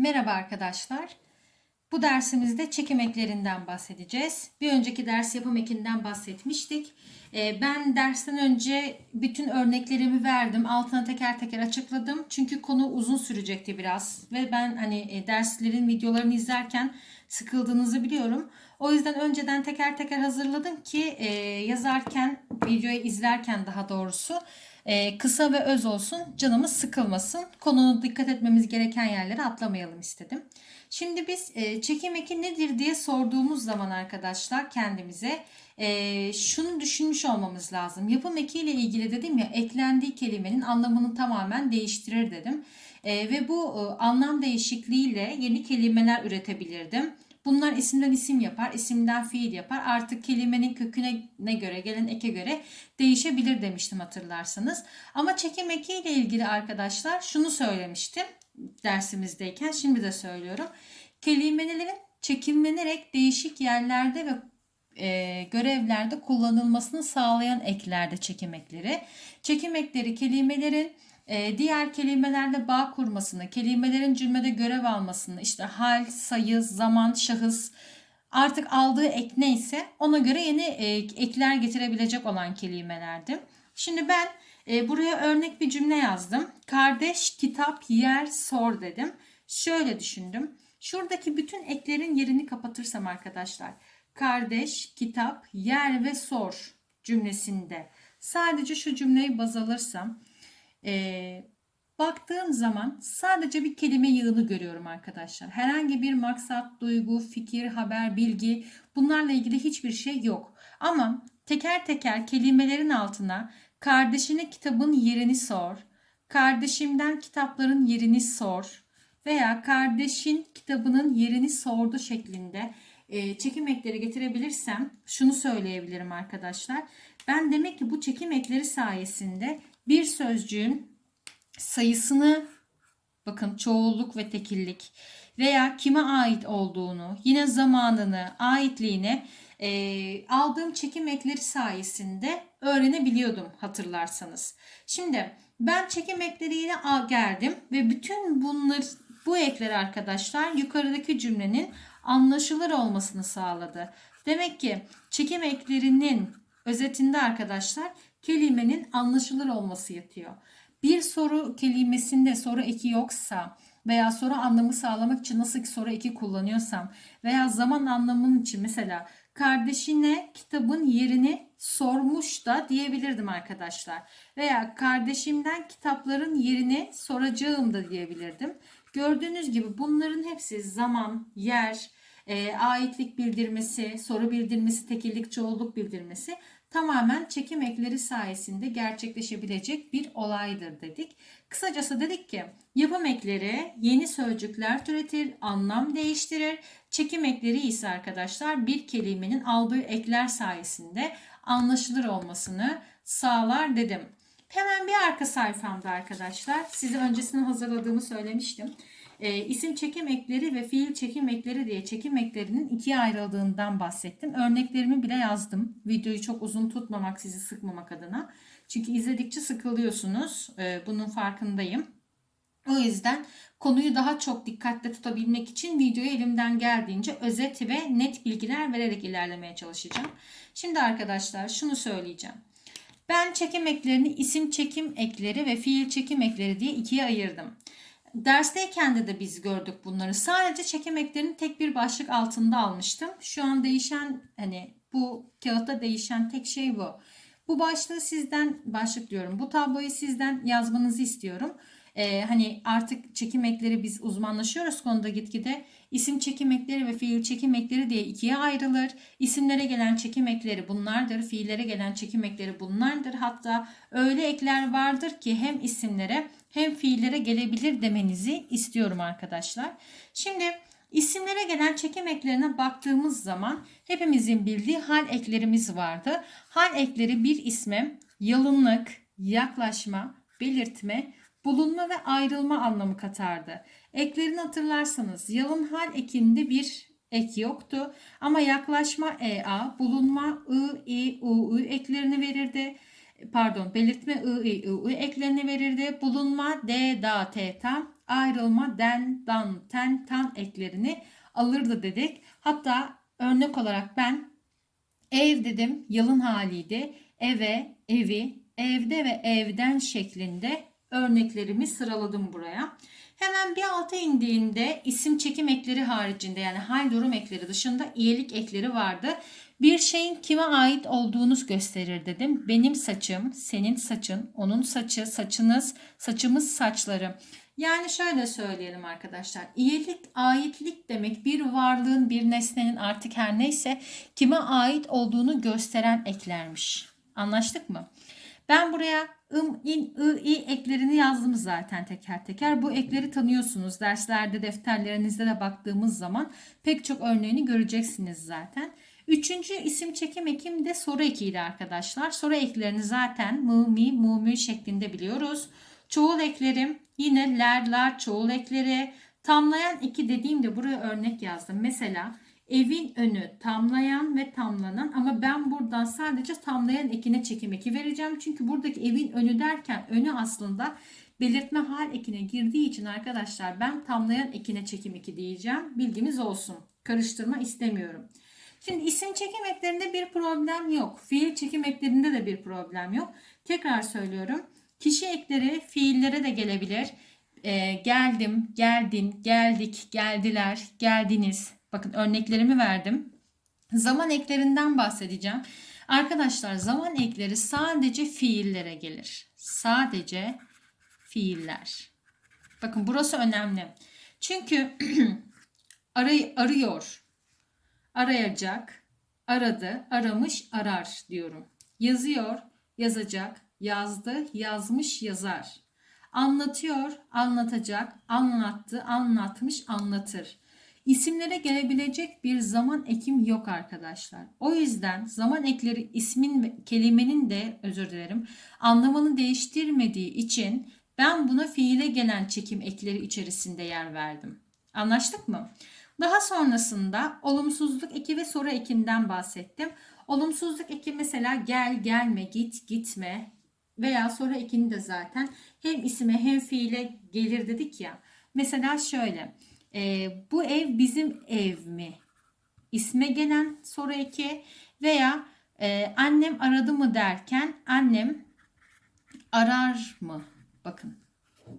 Merhaba arkadaşlar. Bu dersimizde çekim eklerinden bahsedeceğiz. Bir önceki ders yapım ekinden bahsetmiştik. Ee, Ben dersten önce bütün örneklerimi verdim. Altına teker teker açıkladım. Çünkü konu uzun sürecekti biraz. Ve ben hani e, derslerin videolarını izlerken sıkıldığınızı biliyorum. O yüzden önceden teker teker hazırladım ki e, yazarken, videoyu izlerken daha doğrusu e, kısa ve öz olsun, canımız sıkılmasın. Konunu dikkat etmemiz gereken yerlere atlamayalım istedim. Şimdi biz e, çekim eki nedir diye sorduğumuz zaman arkadaşlar kendimize e, şunu düşünmüş olmamız lazım. Yapım ekiyle ilgili dedim ya eklendiği kelimenin anlamını tamamen değiştirir dedim. E, ve bu e, anlam değişikliğiyle yeni kelimeler üretebilirdim. Bunlar isimden isim yapar, isimden fiil yapar. Artık kelimenin köküne ne göre, gelen eke göre değişebilir demiştim hatırlarsanız. Ama çekim eki ile ilgili arkadaşlar şunu söylemiştim dersimizdeyken şimdi de söylüyorum. Kelimelerin çekimlenerek değişik yerlerde ve e, görevlerde kullanılmasını sağlayan eklerde çekim ekleri. Çekim ekleri kelimelerin diğer kelimelerle bağ kurmasını, kelimelerin cümlede görev almasını, işte hal, sayı, zaman, şahıs artık aldığı ek neyse ona göre yeni e, ekler getirebilecek olan kelimelerdi. Şimdi ben e, buraya örnek bir cümle yazdım. Kardeş, kitap, yer, sor dedim. Şöyle düşündüm. Şuradaki bütün eklerin yerini kapatırsam arkadaşlar. Kardeş, kitap, yer ve sor cümlesinde. Sadece şu cümleyi baz alırsam e, baktığım zaman sadece bir kelime yığını görüyorum arkadaşlar. Herhangi bir maksat, duygu, fikir, haber, bilgi bunlarla ilgili hiçbir şey yok. Ama teker teker kelimelerin altına kardeşine kitabın yerini sor, kardeşimden kitapların yerini sor veya kardeşin kitabının yerini sordu şeklinde e, çekim ekleri getirebilirsem şunu söyleyebilirim arkadaşlar. Ben demek ki bu çekim ekleri sayesinde bir sözcüğün sayısını bakın çoğulluk ve tekillik veya kime ait olduğunu yine zamanını aitliğini e, aldığım çekim ekleri sayesinde öğrenebiliyordum hatırlarsanız. Şimdi ben çekim ekleriyle geldim ve bütün bunlar bu ekler arkadaşlar yukarıdaki cümlenin anlaşılır olmasını sağladı. Demek ki çekim eklerinin özetinde arkadaşlar kelimenin anlaşılır olması yatıyor. Bir soru kelimesinde soru eki yoksa veya soru anlamı sağlamak için nasıl ki soru eki kullanıyorsam veya zaman anlamının için mesela kardeşine kitabın yerini sormuş da diyebilirdim arkadaşlar. Veya kardeşimden kitapların yerini soracağım da diyebilirdim. Gördüğünüz gibi bunların hepsi zaman, yer, e, aitlik bildirmesi, soru bildirmesi, tekillik, çoğulluk bildirmesi tamamen çekim ekleri sayesinde gerçekleşebilecek bir olaydır dedik. Kısacası dedik ki yapım ekleri yeni sözcükler türetir, anlam değiştirir. Çekim ekleri ise arkadaşlar bir kelimenin aldığı ekler sayesinde anlaşılır olmasını sağlar dedim. Hemen bir arka sayfamda arkadaşlar size öncesini hazırladığımı söylemiştim. E, isim çekim ekleri ve fiil çekim ekleri diye çekim eklerinin ikiye ayrıldığından bahsettim. Örneklerimi bile yazdım. Videoyu çok uzun tutmamak, sizi sıkmamak adına. Çünkü izledikçe sıkılıyorsunuz. E, bunun farkındayım. O yüzden konuyu daha çok dikkatle tutabilmek için videoyu elimden geldiğince özet ve net bilgiler vererek ilerlemeye çalışacağım. Şimdi arkadaşlar şunu söyleyeceğim. Ben çekim eklerini isim çekim ekleri ve fiil çekim ekleri diye ikiye ayırdım. Dersteyken de, de biz gördük bunları. Sadece çekim eklerini tek bir başlık altında almıştım. Şu an değişen hani bu kağıtta değişen tek şey bu. Bu başlığı sizden başlık diyorum. Bu tabloyu sizden yazmanızı istiyorum. Ee, hani artık çekim ekleri biz uzmanlaşıyoruz konuda gitgide. İsim çekim ekleri ve fiil çekim ekleri diye ikiye ayrılır. İsimlere gelen çekim ekleri bunlardır. Fiillere gelen çekim ekleri bunlardır. Hatta öyle ekler vardır ki hem isimlere hem fiillere gelebilir demenizi istiyorum arkadaşlar. Şimdi isimlere gelen çekim eklerine baktığımız zaman hepimizin bildiği hal eklerimiz vardı. Hal ekleri bir isme yalınlık, yaklaşma, belirtme, bulunma ve ayrılma anlamı katardı. Eklerini hatırlarsanız yalın hal ekinde bir ek yoktu ama yaklaşma EA, bulunma I, I, U, U eklerini verirdi. Pardon belirtme ı, i, ı, ı eklerini verirdi. Bulunma d, da, t, tam. Ayrılma den, dan, ten, tan eklerini alırdı dedik. Hatta örnek olarak ben ev dedim yalın haliydi. Eve, evi, evde ve evden şeklinde örneklerimi sıraladım buraya. Hemen bir alta indiğinde isim çekim ekleri haricinde yani hal durum ekleri dışında iyilik ekleri vardı. Bir şeyin kime ait olduğunu gösterir dedim. Benim saçım, senin saçın, onun saçı, saçınız, saçımız, saçları. Yani şöyle söyleyelim arkadaşlar. İyilik, aitlik demek bir varlığın, bir nesnenin artık her neyse kime ait olduğunu gösteren eklermiş. Anlaştık mı? Ben buraya ım, in, ı, i eklerini yazdım zaten teker teker. Bu ekleri tanıyorsunuz. Derslerde, defterlerinizde de baktığımız zaman pek çok örneğini göreceksiniz zaten. Üçüncü isim çekim ekim de soru ekiydi arkadaşlar. Soru eklerini zaten mı, mi, mu, mü şeklinde biliyoruz. Çoğul eklerim yine ler, lar çoğul ekleri. Tamlayan iki dediğimde buraya örnek yazdım. Mesela evin önü tamlayan ve tamlanan ama ben buradan sadece tamlayan ekine çekim eki vereceğim. Çünkü buradaki evin önü derken önü aslında belirtme hal ekine girdiği için arkadaşlar ben tamlayan ekine çekim eki diyeceğim. Bilgimiz olsun. Karıştırma istemiyorum. Şimdi isim çekim eklerinde bir problem yok. Fiil çekim eklerinde de bir problem yok. Tekrar söylüyorum. Kişi ekleri fiillere de gelebilir. Ee, geldim, geldin, geldik, geldiler, geldiniz. Bakın örneklerimi verdim. Zaman eklerinden bahsedeceğim. Arkadaşlar zaman ekleri sadece fiillere gelir. Sadece fiiller. Bakın burası önemli. Çünkü aray arıyor, arayacak, aradı, aramış, arar diyorum. Yazıyor, yazacak, yazdı, yazmış, yazar. Anlatıyor, anlatacak, anlattı, anlatmış, anlatır. İsimlere gelebilecek bir zaman ekim yok arkadaşlar. O yüzden zaman ekleri ismin kelimenin de özür dilerim anlamını değiştirmediği için ben buna fiile gelen çekim ekleri içerisinde yer verdim. Anlaştık mı? Daha sonrasında olumsuzluk eki ve soru ekinden bahsettim. Olumsuzluk eki mesela gel, gelme, git, gitme veya soru ekini de zaten hem isime hem fiile gelir dedik ya. Mesela şöyle. E, bu ev bizim ev mi? İsme gelen soru eki veya e, annem aradı mı derken annem arar mı? Bakın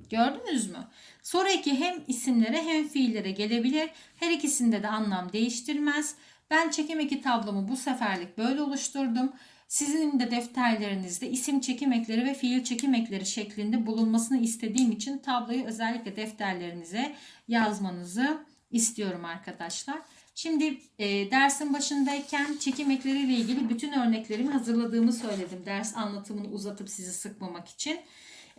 gördünüz mü? Soru hem isimlere hem fiillere gelebilir. Her ikisinde de anlam değiştirmez. Ben çekim eki tablomu bu seferlik böyle oluşturdum. Sizin de defterlerinizde isim çekim ekleri ve fiil çekim ekleri şeklinde bulunmasını istediğim için tabloyu özellikle defterlerinize yazmanızı istiyorum arkadaşlar. Şimdi e, dersin başındayken çekim ekleriyle ilgili bütün örneklerimi hazırladığımı söyledim. Ders anlatımını uzatıp sizi sıkmamak için.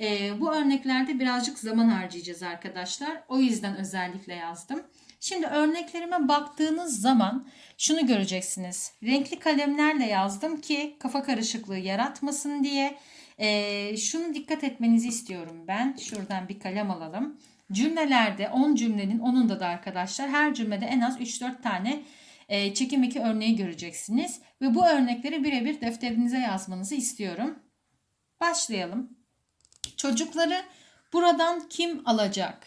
E, bu örneklerde birazcık zaman harcayacağız arkadaşlar. O yüzden özellikle yazdım. Şimdi örneklerime baktığınız zaman şunu göreceksiniz. Renkli kalemlerle yazdım ki kafa karışıklığı yaratmasın diye. E, şunu dikkat etmenizi istiyorum ben. Şuradan bir kalem alalım. Cümlelerde 10 cümlenin 10'unda da arkadaşlar her cümlede en az 3-4 tane e, çekim eki örneği göreceksiniz. Ve bu örnekleri birebir defterinize yazmanızı istiyorum. Başlayalım. Çocukları buradan kim alacak?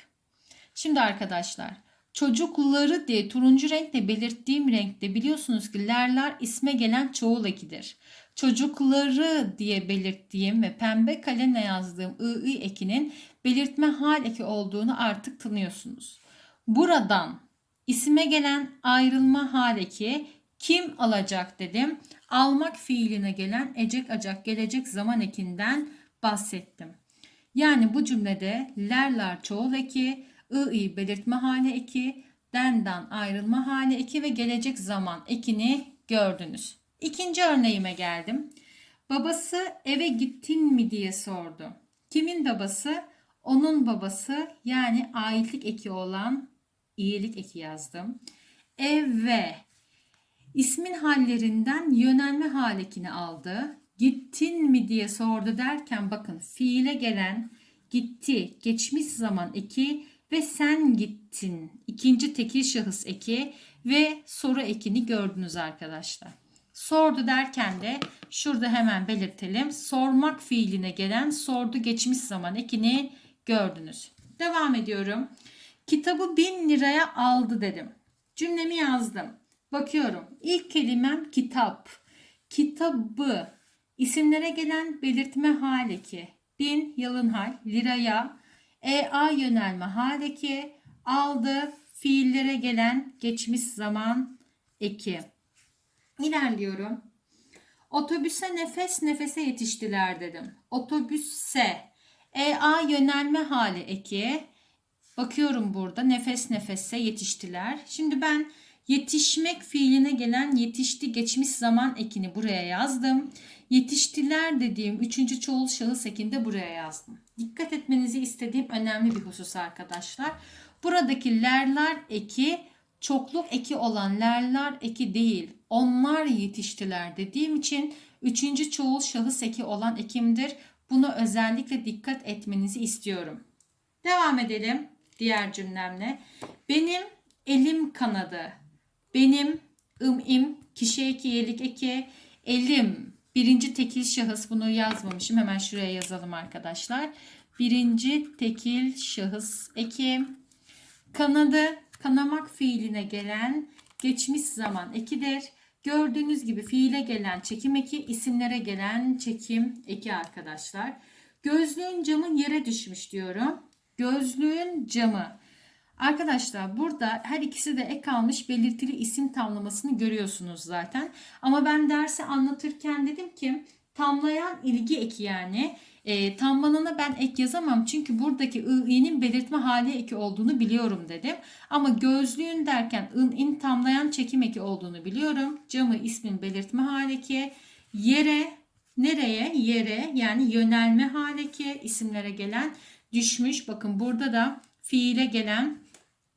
Şimdi arkadaşlar çocukları diye turuncu renkle belirttiğim renkte biliyorsunuz ki lerler isme gelen çoğul ekidir. Çocukları diye belirttiğim ve pembe kalemle yazdığım ı, ekinin belirtme hal eki olduğunu artık tanıyorsunuz. Buradan isime gelen ayrılma hal eki kim alacak dedim. Almak fiiline gelen ecek acak gelecek zaman ekinden bahsettim. Yani bu cümlede lerler çoğul eki, ı i belirtme hali eki, dendan ayrılma hali eki ve gelecek zaman ekini gördünüz. İkinci örneğime geldim. Babası eve gittin mi diye sordu. Kimin babası? Onun babası yani aitlik eki olan iyilik eki yazdım. Eve ismin hallerinden yönelme hal ekini aldı. Gittin mi diye sordu derken bakın fiile gelen gitti geçmiş zaman eki ve sen gittin ikinci tekil şahıs eki ve soru ekini gördünüz arkadaşlar. Sordu derken de şurada hemen belirtelim. Sormak fiiline gelen sordu geçmiş zaman ekini gördünüz. Devam ediyorum. Kitabı bin liraya aldı dedim. Cümlemi yazdım. Bakıyorum. İlk kelimem kitap. Kitabı. İsimlere gelen belirtme haleki. Bin yalın hal. Liraya. EA yönelme haleki. Aldı. Fiillere gelen geçmiş zaman eki. İlerliyorum. Otobüse nefes nefese yetiştiler dedim. Otobüse. EA yönelme hali eki. Bakıyorum burada nefes nefese yetiştiler. Şimdi ben yetişmek fiiline gelen yetişti geçmiş zaman ekini buraya yazdım. Yetiştiler dediğim üçüncü çoğul şahıs ekini de buraya yazdım. Dikkat etmenizi istediğim önemli bir husus arkadaşlar. Buradaki lerler eki çokluk eki olan lerler eki değil. Onlar yetiştiler dediğim için üçüncü çoğul şahıs eki olan ekimdir. Bunu özellikle dikkat etmenizi istiyorum. Devam edelim diğer cümlemle. Benim elim kanadı. Benim ım im kişi eki yelik eki elim birinci tekil şahıs bunu yazmamışım hemen şuraya yazalım arkadaşlar. Birinci tekil şahıs eki kanadı kanamak fiiline gelen geçmiş zaman ekidir. Gördüğünüz gibi fiile gelen çekim eki isimlere gelen çekim eki arkadaşlar. Gözlüğün camı yere düşmüş diyorum. Gözlüğün camı. Arkadaşlar burada her ikisi de ek almış belirtili isim tamlamasını görüyorsunuz zaten. Ama ben dersi anlatırken dedim ki tamlayan ilgi eki yani. E, tamlanana ben ek yazamam çünkü buradaki i'nin belirtme hali eki olduğunu biliyorum dedim. Ama gözlüğün derken ın in tamlayan çekim eki olduğunu biliyorum. Camı ismin belirtme hali eki. Yere nereye? Yere yani yönelme hali eki isimlere gelen düşmüş. Bakın burada da fiile gelen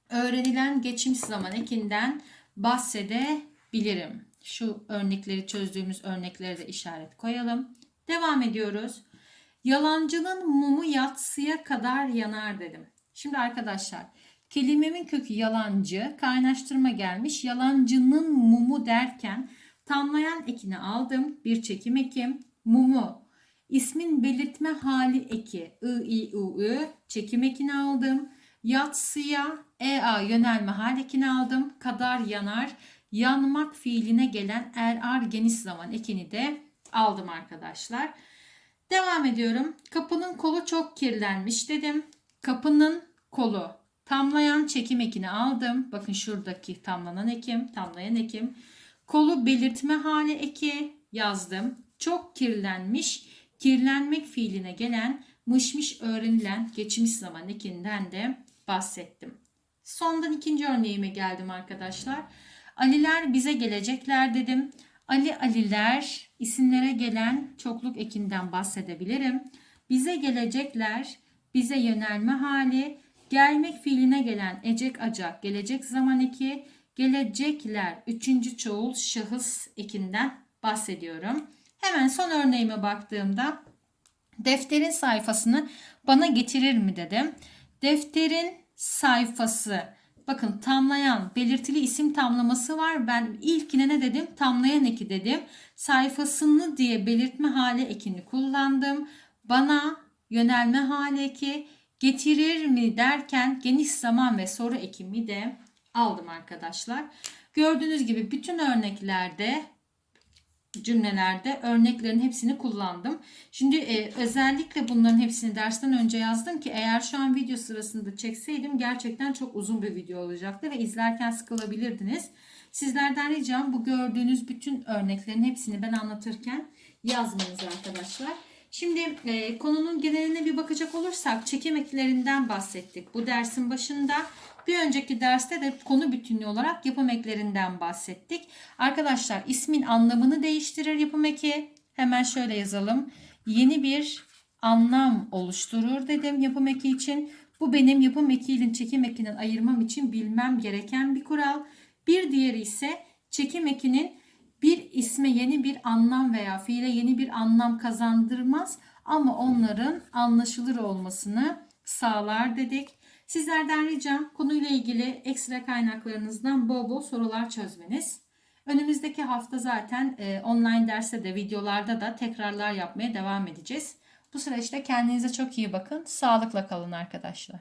öğrenilen geçmiş zaman ekinden bahsedebilirim. Şu örnekleri çözdüğümüz örneklere de işaret koyalım. Devam ediyoruz. Yalancının mumu yatsıya kadar yanar dedim. Şimdi arkadaşlar kelimemin kökü yalancı kaynaştırma gelmiş. Yalancının mumu derken tamlayan ekini aldım. Bir çekim ekim. Mumu. İsmin belirtme hali eki. I, I, U, Ü. Çekim ekini aldım. Yatsıya EA yönelme hal ekini aldım. Kadar yanar. Yanmak fiiline gelen er ar geniş zaman ekini de aldım arkadaşlar. Devam ediyorum. Kapının kolu çok kirlenmiş dedim. Kapının kolu. Tamlayan çekim ekini aldım. Bakın şuradaki tamlanan ekim, tamlayan ekim. Kolu belirtme hali eki yazdım. Çok kirlenmiş. Kirlenmek fiiline gelen mışmış öğrenilen geçmiş zaman ekinden de bahsettim. Sondan ikinci örneğime geldim arkadaşlar. Aliler bize gelecekler dedim. Ali Aliler isimlere gelen çokluk ekinden bahsedebilirim. Bize gelecekler, bize yönelme hali, gelmek fiiline gelen ecek acak, gelecek zaman eki, gelecekler üçüncü çoğul şahıs ekinden bahsediyorum. Hemen son örneğime baktığımda defterin sayfasını bana getirir mi dedim. Defterin sayfası Bakın tamlayan belirtili isim tamlaması var. Ben ilkine ne dedim? Tamlayan eki dedim. Sayfasını diye belirtme hali ekini kullandım. Bana yönelme hali eki getirir mi derken geniş zaman ve soru ekimi de aldım arkadaşlar. Gördüğünüz gibi bütün örneklerde cümlelerde örneklerin hepsini kullandım. Şimdi e, özellikle bunların hepsini dersten önce yazdım ki eğer şu an video sırasında çekseydim gerçekten çok uzun bir video olacaktı ve izlerken sıkılabilirdiniz. Sizlerden ricam bu gördüğünüz bütün örneklerin hepsini ben anlatırken yazmanız arkadaşlar. Şimdi e, konunun geneline bir bakacak olursak çekim eklerinden bahsettik. Bu dersin başında bir önceki derste de konu bütünlüğü olarak yapım eklerinden bahsettik. Arkadaşlar ismin anlamını değiştirir yapım eki. Hemen şöyle yazalım. Yeni bir anlam oluşturur dedim yapım eki için. Bu benim yapım ekiyle çekim ekinden ayırmam için bilmem gereken bir kural. Bir diğeri ise çekim ekinin bir isme yeni bir anlam veya fiile yeni bir anlam kazandırmaz ama onların anlaşılır olmasını sağlar dedik. Sizlerden ricam konuyla ilgili ekstra kaynaklarınızdan bol bol sorular çözmeniz. Önümüzdeki hafta zaten e, online derste de videolarda da tekrarlar yapmaya devam edeceğiz. Bu süreçte kendinize çok iyi bakın. Sağlıkla kalın arkadaşlar.